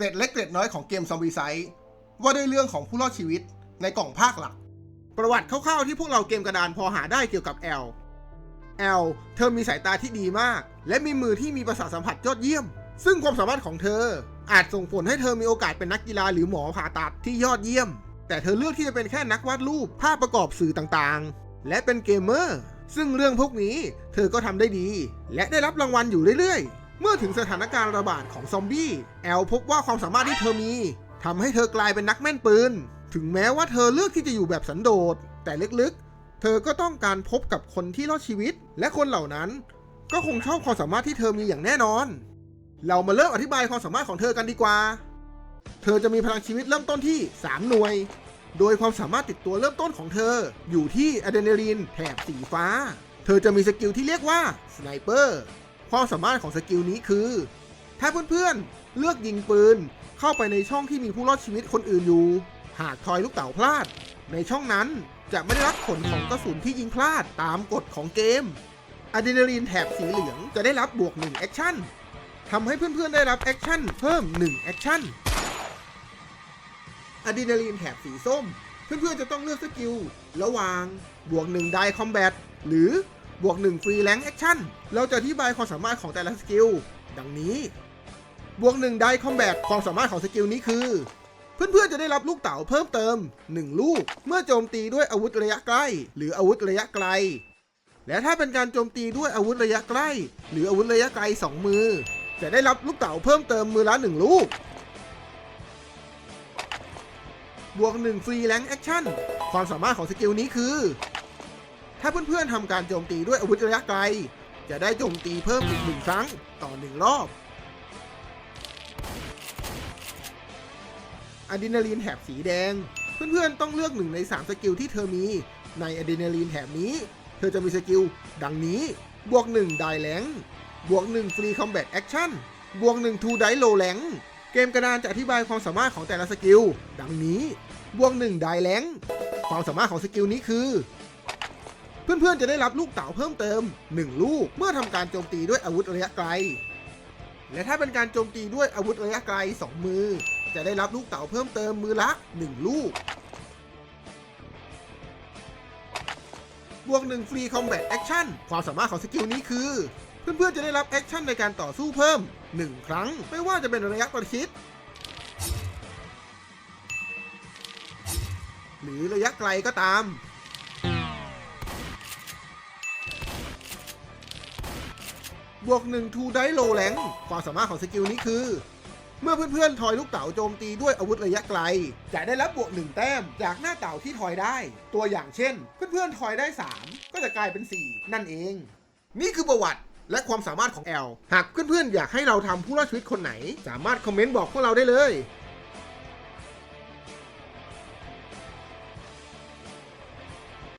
เกร็ดเล็กเกร็ดน้อยของเกมซอมบี้ไซด์ว่าด้วยเรื่องของผู้รอดชีวิตในกล่องภาคหลัก ประวัติคร่าวๆที่พวกเราเกมกระดานพอหาได้เกี่ยวกับแอลแอลเธอมีสายตาที่ดีมาก และมีมือที่มีประสาทสัมผัสยอดเยี่ยม ซึ่งความสามารถของเธอ อาจส่งผลให้เธอมีโอกาสเป็นนักกีฬาหรือหมอผ่าตัดที่ยอดเยี่ยม แต่เธอเลือกที่จะเป็นแค่นักวาดรูปภาพประกอบสื่อต่างๆ และเป็นเกมเมอร์ซึ่งเรื่องพวกนี้เธอก็ทำได้ดี และได้รับรางวัลอยู่เรื่อยๆ เมื่อถึงสถานการณ์ระบาดของซอมบี้แอลพบว่าความสามารถที่เธอมีทำให้เธอกลายเป็นนักแม่นปืน ถึงแม้ว่าเธอเลือกที่จะอยู่แบบสันโดษ แต่ลึกๆ เธอก็ต้องการพบกับคนที่รอดชีวิต และคนเหล่านั้น ก็คงชอบความสามารถที่เธอมีอย่างแน่นอน เรามาเริ่มอธิบายความสามารถของเธอกันดีกว่า เธอจะมีพลังชีวิตเริ่มต้นที่ 3 หน่วย โดยความสามารถติดตัวเริ่มต้นของเธอ อยู่ที่อะดรีนาลีนแถบสีฟ้า เธอจะมีสกิลที่เรียกว่าสไนเปอร์ ความสามารถของสกิลนี้คือ ถ้าเพื่อนๆ เลือกยิงปืน เข้าไปในช่องที่มีผู้รอดชีวิตคนอื่นอยู่ หากทอยลูกเต๋าพลาด ในช่องนั้นจะไม่ได้รับผลของกระสุนที่ยิงพลาดตามกฎของเกมอะดรีนาลีนแถบสีเหลืองจะได้รับบวก1แอคชั่นทำให้เพื่อนๆ ได้รับแอคชั่นเพิ่ม1แอคชั่นอะดรีนาลีนแถบสีส้ม เพื่อนๆ จะต้องเลือกสกิล ระหว่างบวก1ไดคอมแบทหรือ บวก 1 ฟรีแลงแอคชั่น เราจะอธิบายความสามารถของแต่ละสกิล ดังนี้ บวก 1 ไดคอมแบทความสามารถของสกิลนี้คือ เพื่อนๆจะได้รับลูกเต๋าเพิ่มเติม 1 ลูก เมื่อโจมตีด้วยอาวุธระยะใกล้ หรืออาวุธระยะไกล และถ้าเป็นการโจมตีด้วยอาวุธระยะใกล้ หรืออาวุธระยะไกล 2 มือ จะได้รับลูกเต๋าเพิ่มเติมมือละ 1 ลูก บวก 1 ฟรีแลงแอคชั่น ความสามารถของสกิลนี้คือ ถ้าเพื่อนๆทำการโจมตีด้วยอาวุธระยะไกล จะได้โจมตีเพิ่มอีกหนึ่งครั้งต่อหนึ่งรอบอะดรีนาลีนแถบสีแดง เพื่อนๆต้องเลือกหนึ่งใน 3 สกิลที่เธอมีในอะดรีนาลีนแถบนี้ เธอจะมีสกิล ดังนี้ บวก1ไดแลงบวก1ฟรีคอมแบทแอคชั่นบวก1ทูไดโลแลงเกมกระดานจะอธิบายความสามารถของแต่ละสกิล ดังนี้ บวก1ไดแลงความสามารถของสกิลนี้คือ เพื่อนๆจะได้รับลูกเต๋าเพิ่มเติม 1 ลูกเมื่อทำการโจมตีด้วยอาวุธระยะไกล และถ้าเป็นการโจมตีด้วยอาวุธระยะไกล 2 มือ จะได้รับลูกเต๋าเพิ่มเติมมือละ 1 ลูกบวก1ฟรีคอมแบทแอคชั่นความสามารถของสกิลนี้คือ เพื่อนๆจะได้รับแอคชั่นในการต่อสู้เพิ่ม 1 ครั้ง ไม่ว่าจะเป็นระยะประชิดหรือระยะไกลก็ตาม บวก1ทูไดโลแลงความสามารถของสกิลนี้คือ เมื่อเพื่อนๆ ทอยลูกเต๋าโจมตีด้วยอาวุธระยะไกล จะได้รับบวก 1 แต้มจากหน้าเต๋าที่ทอยได้ ตัวอย่างเช่น เพื่อนๆ ทอยได้ 3 ก็จะกลายเป็น 4 นั่นเอง นี่คือประวัติและความสามารถของแอล หากเพื่อนๆ อยากให้เราทำผู้รอดชีวิตคนไหน สามารถคอมเมนต์บอกพวกเราได้เลย